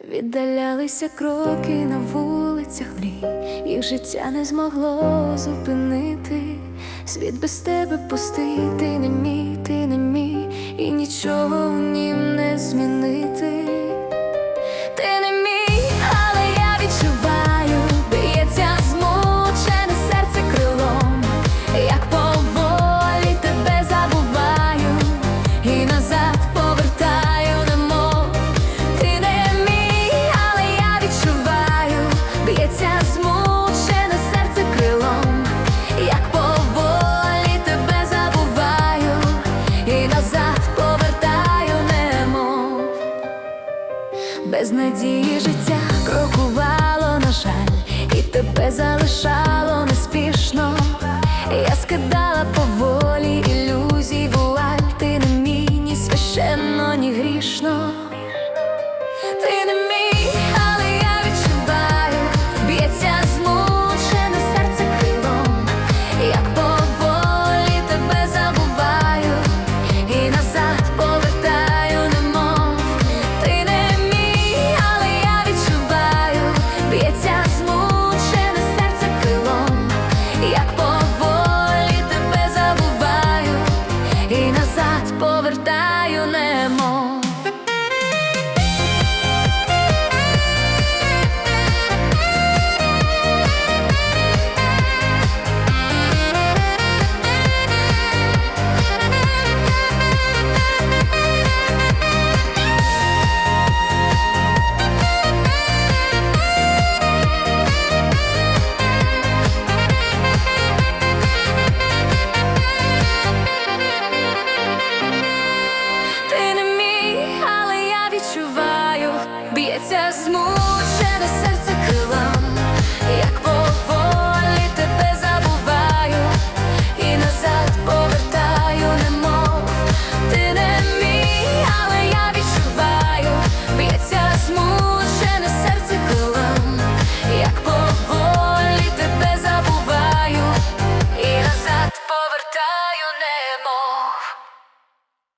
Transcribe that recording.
Віддалялися кроки на вулицях мрій, їх життя не змогло зупинити. Світ без тебе пустий, ти не мій, ти не мій, і нічого без надії життя крокувало, на жаль, і тебе залишало неспішно. Я скидала поволі ілюзій вуаль, ти не мій, ні священно, ні грішно. Ти не lemon. Б'ється змучене серце